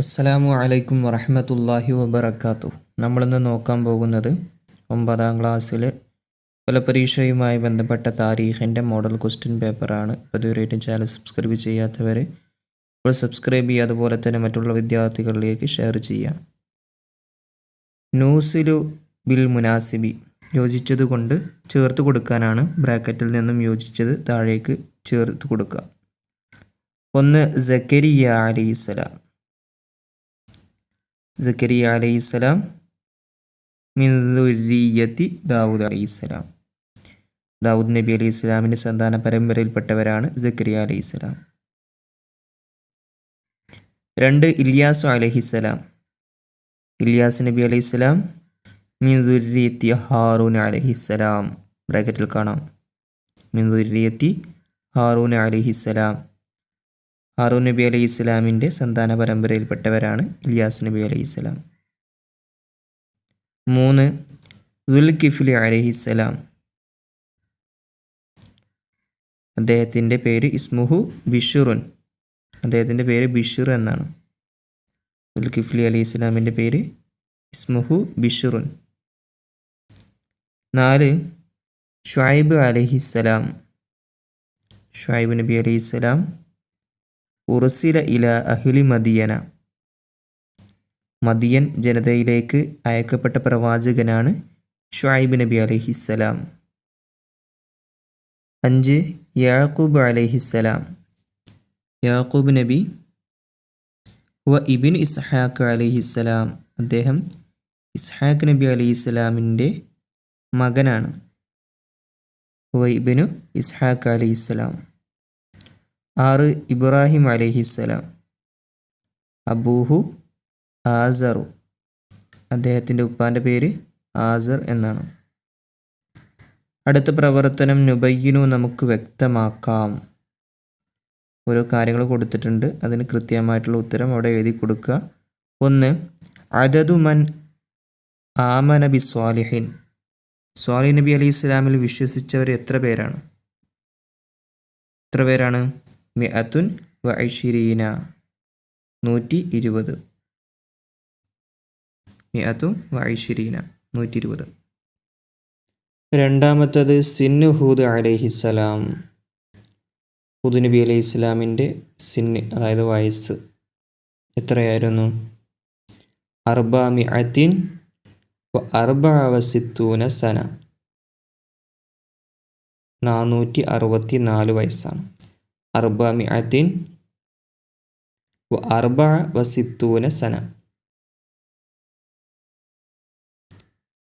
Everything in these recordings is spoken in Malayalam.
അസ്സലാമു അലൈക്കും വറഹമത്തല്ലാഹി വബർക്കാത്തു നമ്മളിന്ന് നോക്കാൻ പോകുന്നത് ഒമ്പതാം ക്ലാസ്സിലെ ഫലപരീക്ഷയുമായി ബന്ധപ്പെട്ട താരീഖിന്റെ മോഡൽ ക്വസ്റ്റ്യൻ പേപ്പറാണ് ഇതുവരെയായിട്ടും ചാനൽ സബ്സ്ക്രൈബ് ചെയ്യാത്തവർ ഇപ്പോൾ സബ്സ്ക്രൈബ് ചെയ്യുക. അതുപോലെ തന്നെ മറ്റുള്ള വിദ്യാർത്ഥികളിലേക്ക് ഷെയർ ചെയ്യാം നൂസിലു ബിൽ മുനാസിബി യോജിച്ചത് കൊണ്ട് ചേർത്ത് കൊടുക്കാനാണ് ബ്രാക്കറ്റിൽ നിന്നും യോജിച്ചത് താഴേക്ക് ചേർത്ത് കൊടുക്കുക. ഒന്ന് സക്കരിയ അലൈഹിസ്സലാം സക്കരിയ അലൈഹിസ്സലാം മിന്ദുരിയത്തി ദാവൂദ് അലൈഹിസ്സലാം ദാവൂദ് നബി അലൈഹി ഇസ്ലാമിന്റെ സന്താന പരമ്പരയിൽപ്പെട്ടവരാണ് സക്കരിയ അലൈഹിസ്സലാം രണ്ട് ഇല്യാസു അലഹിസ്സലാം ഇലിയാസ് നബി അലൈഹിസ്സലാം മിന്ദുരിയത്തി ഹാറൂൻ അലഹിസ്സലാം ബ്രാക്കറ്റിൽ കാണാം. മിന്ദുരിയത്തി ഹാറൂൻ അലഹിസ്സലാം ഹാറൂൻ നബി അലൈഹി ഇസ്ലാമിന്റെ സന്താന പരമ്പരയിൽപ്പെട്ടവരാണ് ഇലിയാസ് നബി അലൈഹി ഇസ്ലാം മൂന്ന് ദുൽകിഫ്ലി അലഹിസ്സലാം അദ്ദേഹത്തിന്റെ പേര് ഇസ്മുഹു ബിഷുറുൻ. അദ്ദേഹത്തിന്റെ പേര് ബിഷുർ എന്നാണ്. ദുൽകിഫ്ലി അലൈഹി ഇസ്ലാമിന്റെ പേര് ഇസ്മുഹു ബിഷുറുൻ. നാല് ഷുഐബ് അലഹിസ്സലാം ഷുഐബ് നബി അലൈഹി ഇസ്ലാം ഉറുസില ഇല അഹ്ലി മദിയന. മദിയൻ ജനതയിലേക്ക് അയക്കപ്പെട്ട പ്രവാചകനാണ് ഷുഐബ് നബി അലഹിസ്സലാം അഞ്ച് യാക്കൂബ് അലഹിസ്സലാം യാക്കൂബ് നബി വ ഇബിൻ ഇസ്ഹാഖ് അലഹിസ്സലാം അദ്ദേഹം ഇസ്ഹാഖ് നബി അലൈഹിസ്സലാമിന്റെ മകനാണ്. വൈബിനു ഇസ്ഹാഖ് അലൈഹിസ്സലാം ആറ് ഇബ്രാഹിം അലഹിസ്സലാം അബൂഹു ആസറു. അദ്ദേഹത്തിന്റെ ഉപ്പാന്റെ പേര് ആസർ എന്നാണ്. അടുത്ത പ്രവർത്തനം നുബയ്യനു നമുക്ക് വ്യക്തമാക്കാം. ഓരോ കാര്യങ്ങൾ കൊടുത്തിട്ടുണ്ട്. അതിന് കൃത്യമായിട്ടുള്ള ഉത്തരം അവിടെ എഴുതി കൊടുക്കുക. ഒന്ന് അതതു മൻ ആമന ബി സ്വാലിഹിൻ. സ്വാലി നബി അലി ഇസ്ലാമിൽ വിശ്വസിച്ചവർ എത്ര പേരാണ്? എത്ര പേരാണ്? മിഅത്തുൻ വ ഐഷിരീന നൂറ്റി ഇരുപത് മിഅത്തുൻ വ ഐഷിരീന നൂറ്റി ഇരുപത് രണ്ടാമത്തത് സിന്നു ഹൂദ് അലൈഹിസ്സലാം ഹൂദ് നബി അലൈഹി ഇസ്ലാമിന്റെ സിന്ന് അതായത് വയസ്സ് എത്രയായിരുന്നു? അർബ മിഅത്തിൻ വ അർബ സന. നാനൂറ്റി അറുപത്തി നാല് വയസ്സാണ്. അർബ മിഅത്തിൻ വ അർബ വസിത്തൂന സന.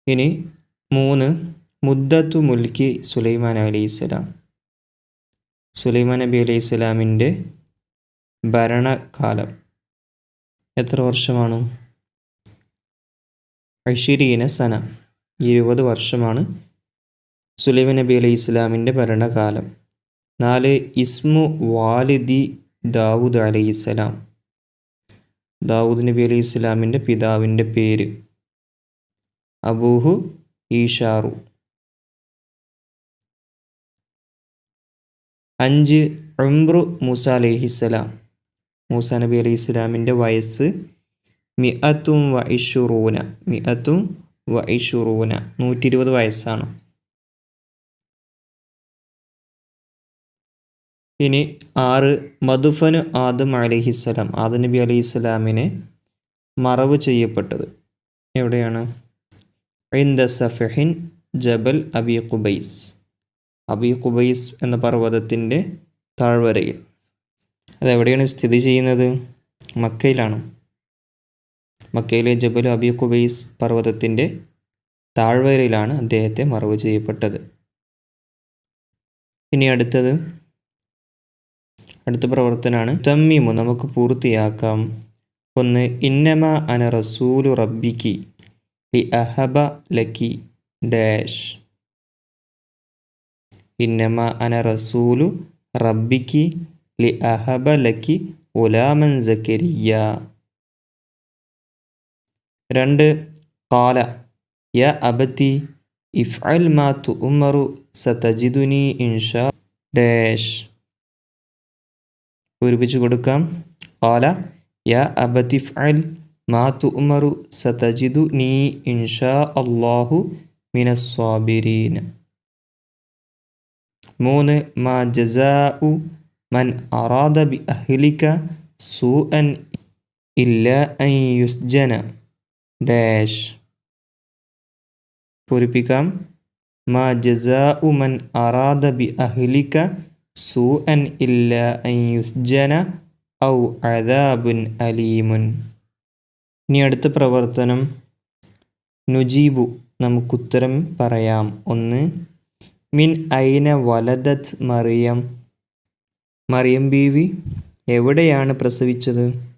ഇനി മൂന്ന് മുദ്ദത്തു മുൽക്കി സുലൈമാൻ അലൈഹി സ്വലാം സുലൈമാൻ നബി അലൈഹി സ്വലാമിന്റെ ഭരണകാലം എത്ര വർഷമാണ്? അഷിരീന സന ഇരുപത് വർഷമാണ് സുലൈമാൻ നബി അലൈഹി ഇസ്ലാമിന്റെ ഭരണകാലം. നാല് ഇസ്മു വാലിദി ദാവൂദ് അലൈഹി സ്വലാം ദാവൂദ് നബി അലൈഹി ഇസ്ലാമിന്റെ പിതാവിന്റെ പേര്. അബൂഹു ഈഷാറു. അഞ്ച് ഉംറു മൂസ അലൈഹിസ്സലാം. മൂസ നബി അലൈഹി ഇസ്ലാമിന്റെ വയസ്സ് മിഅത്തും വ ഇഷുറൂന മിഅത്തും വ ഇഷുറൂന നൂറ്റി ഇരുപത് വയസ്സാണ്. ഇനി ആറ് മധുഫനു ആദം അലഹിസ്സലാം ആദം നബി അലൈഹി സ്വലാമിനെ മറവ് ചെയ്യപ്പെട്ടത്. എവിടെയാണ്? ഇന്ദ സഫഹിൻ ജബൽ അബി ഖുബൈസ്. അബി ഖുബൈസ് എന്ന പർവതത്തിന്റെ താഴ്വരയിൽ. അതെവിടെയാണ് സ്ഥിതി ചെയ്യുന്നത്? മക്കയിലാണ്. മക്കയിലെ ജബൽ അബി ഖുബൈസ് പർവതത്തിന്റെ താഴ്വരയിലാണ് അദ്ദേഹത്തെ മറവ് ചെയ്യപ്പെട്ടത്. ഇനി അടുത്തത്. അടുത്ത പ്രവർത്തനമാണ് തമ്മിമു നമുക്ക് പൂർത്തിയാക്കാം. ഒന്ന് ഇന്നമ അന റസൂലു റബ്ബിക്ക് ലി അഹബ ലക്കി ഡാഷ്. ഇന്നമ അന റസൂലു റബ്ബിക്ക് ലി അഹബ ലക്കി ഉലാമൻ സക്കരിയ രണ്ട് കാല യ അബത്തി ഇഫ്അൽ മാ തുഉമറു സതജിദുനി ഇൻഷാ ഡാഷ്. പൂരിപ്പിച്ചു കൊടുക്കാം. ഓല യാ അബതിഫ് അൽ മാ ഉമറു സതജിദു നീ ഇൻഷാ അള്ളാഹു മിനസ്വാബിരീൻ മൂന്ന് മാ ജസാഉ മൻ അറാദ ബി അഹ്ലിക സൂഅൻ ഇല്ല അൻ യുസ്ജന. ഡാഷ്. പൂരിപ്പിക്കാം. മാ ജസാഉ മൻ അറാദ ബി അഹ്ലിക സൂഅൻ ഇല്ല യുസ്ജന ഔ അദാബുൻ അലീമുൻ ഇനി അടുത്ത പ്രവർത്തനം. നുജീബു നമുക്കുത്തരം പറയാം. ഒന്ന് മിൻ ഐന വലദത് മറിയം. മറിയം ബീവി എവിടെയാണ് പ്രസവിച്ചത്?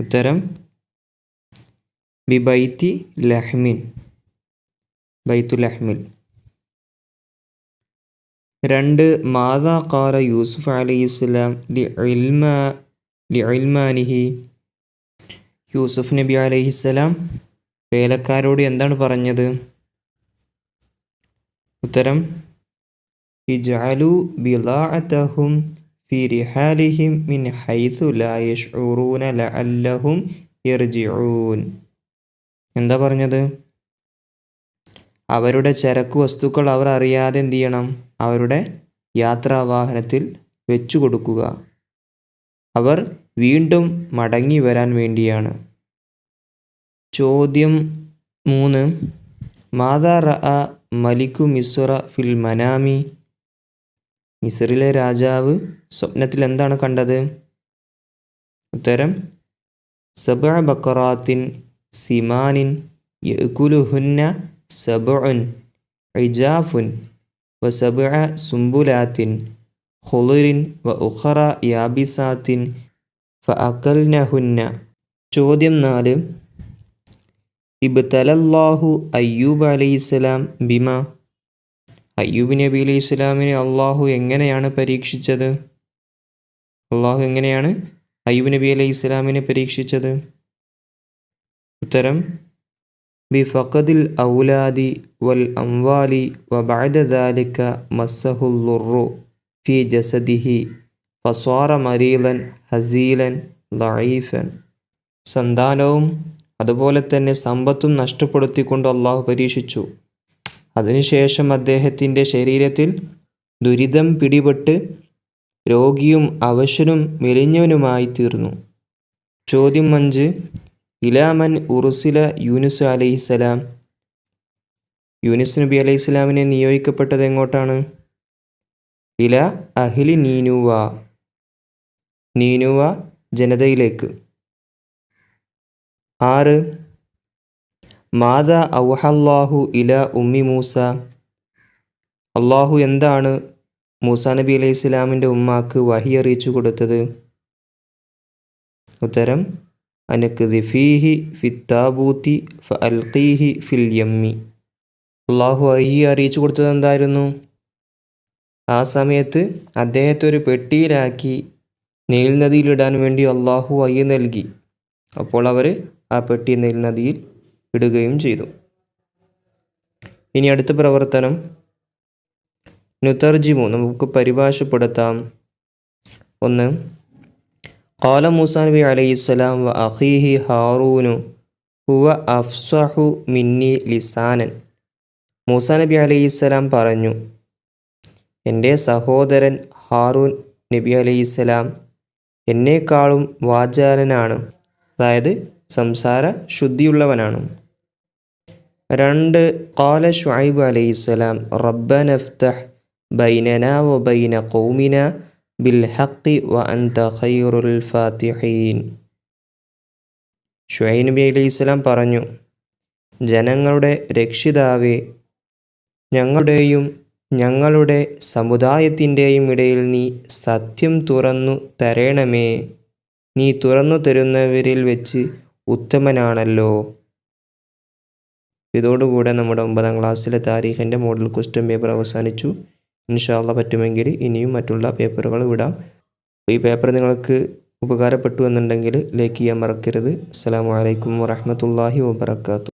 ഉത്തരം ബിബൈത്തി ലഹ്മിൻ. ബൈത്തു ലഹ്മിൽ രണ്ട് മാതാ കാല യൂസുഫ് അലൈഹി ഇസ്ലാം ലി ഇൽമ ലി ഇൽമാനിഹി. യൂസുഫ് നബി അലൈഹിസ്സലാം വേലക്കാരോട് എന്താണ് പറഞ്ഞത്? ഉത്തരം ഇജാലു ബിലാഅതഹും ഫി റിഹാലിഹിം മിൻ ഹൈസു ലാ യഷ്ഉറൂന ലഅല്ലഹും യർജിഊൻ. എന്താ പറഞ്ഞത്? അവരുടെ ചരക്ക് വസ്തുക്കൾ അവർ അറിയാതെ എന്ത് ചെയ്യണം അവരുടെ യാത്രാവാഹനത്തിൽ വെച്ചു കൊടുക്കുക. അവർ വീണ്ടും മടങ്ങി വരാൻ വേണ്ടിയാണ്. ചോദ്യം മൂന്ന്. മാതാ റഅ മലിക്കു മിസ്വറ ഫിൽ മനാമി. മിസറിലെ രാജാവ് സ്വപ്നത്തിൽ എന്താണ് കണ്ടത്? ഉത്തരം സബ ബക്കറാത്തിൻ സിമാനിൻ യക്കുലുഹുന്ന സബുൻ ഇജാഫുൻ വ സബ സുംബുലാത്തിൻ ഹുളുരിൻ വ ഉഖറ യാബിസാത്തിൻ ഫ അക്കൽനഹുന്ന ചോദ്യം നാല്. ഇബ്തലല്ലാഹു അയ്യൂബ് അലൈഹിസ്സലാം ബിമ. അയ്യൂബ് നബി അലൈഹി സ്വലാമിനെ അള്ളാഹു എങ്ങനെയാണ് പരീക്ഷിച്ചത്? അള്ളാഹു എങ്ങനെയാണ് അയ്യൂബ് നബി അലൈഹി സ്വലാമിനെ പരീക്ഷിച്ചത്? ഉത്തരം ബി ഫഖദിൽ ഔലാദി വൽ അംവാലി വ ബഅദ ദാലിക മസ്സഹുല്ലുറു ഫി ജസദിഹി ഫസ്വാറ മരീലൻ ഹസീലൻ ളഈഫൻ സന്താനവും അതുപോലെ തന്നെ സമ്പത്തും നഷ്ടപ്പെടുത്തിക്കൊണ്ട് അള്ളാഹു പരീക്ഷിച്ചു. അതിനുശേഷം അദ്ദേഹത്തിന്റെ ശരീരത്തിൽ ദുരിതം പിടിപെട്ട് രോഗിയും അവശനും മെലിഞ്ഞവനുമായി തീർന്നു ചോദ്യം അഞ്ച് ഇലാമൻ ഉറുസില യൂനുസ് അലൈഹി അലൈഹിസ്സലാം യൂനുസ് നബി അലൈഹി അലൈഹിസ്സലാമിനെ നിയോഗിക്കപ്പെട്ടത് എങ്ങോട്ടാണ്? ഇല അഹിലി നീനുവ. നീനുവ ജനതയിലേക്ക്. ആറ്. മാത ഔഹല്ലാഹു ഇല ഉമ്മി മൂസ. അള്ളാഹു എന്താണ് മൂസ നബി അലൈഹി സ്വലാമിന്റെ ഉമ്മാക്ക് വഹി അറിയിച്ചു കൊടുത്തത്? ഉത്തരം അനക്ക് ദിഫീഹി ഫിത്താബൂത്തി ഫ അൽഖീഹി ഫിൽ യമ്മി അള്ളാഹു അയ്യ അറിയിച്ചു കൊടുത്തത് എന്തായിരുന്നു? ആ സമയത്ത് അദ്ദേഹത്തെ ഒരു പെട്ടിയിലാക്കി നീൽ നദിയിലിടാൻ വേണ്ടി അള്ളാഹു അയ്യ നൽകി. അപ്പോൾ അവർ ആ പെട്ടി നീൽ നദിയിൽ ഇടുകയും ചെയ്തു. ഇനി അടുത്ത പ്രവർത്തനം. നുതർജിമു നമുക്ക് പരിഭാഷപ്പെടുത്താം. ഒന്ന് قال മൂസാ നബി അലൈഹിസ്സലാം വ അഖീഹി ഹാറൂനു ഹുവ അഫ്സഹു മിന്നി ലിസാനൻ മൂസാ നബി അലൈഹിസ്സലാം പറഞ്ഞു എൻ്റെ സഹോദരൻ ഹാറൂൻ നബി അലൈഹിസ്സലാം എന്നേക്കാളും വാചാലനാണ് അതായത് സംസാര ശുദ്ധിയുള്ളവനാണ് രണ്ട് കാല ഷുഐബ് അലൈഹിസ്സലാം റബ്ബന ഫ്തഹ് ബൈനന വ ബൈന ഖൗമിന ബിൽ ഹഖി വ അൻത ഖൈറുൽ ഫാത്തിഹീൻ ഷുഹൈൻ നബി അലൈഹിസ്സലാം പറഞ്ഞു ജനങ്ങളുടെ രക്ഷിതാവേ ഞങ്ങളുടെയും ഞങ്ങളുടെ സമുദായത്തിന്റെയും ഇടയിൽ നീ സത്യം തുറന്നു തരണമേ. നീ തുറന്നു തരുന്നവരിൽ വെച്ച് ഉത്തമനാണല്ലോ. ഇതോടുകൂടെ നമ്മുടെ ഒമ്പതാം ക്ലാസ്സിലെ താരീഖിന്റെ മോഡൽ ക്വസ്റ്റ്യൻ പേപ്പർ അവസാനിച്ചു. ഇൻഷാല്ല പറ്റുമെങ്കിൽ ഇനിയും മറ്റുള്ള പേപ്പറുകൾ വിടാം. ഈ പേപ്പർ നിങ്ങൾക്ക് ഉപകാരപ്പെട്ടു എന്നുണ്ടെങ്കിൽ ലൈക്ക് ചെയ്യാൻ മറക്കരുത്. അസ്സാം വലൈക്കും വാഹമത്തല്ലാഹി വാബർക്കാത്തു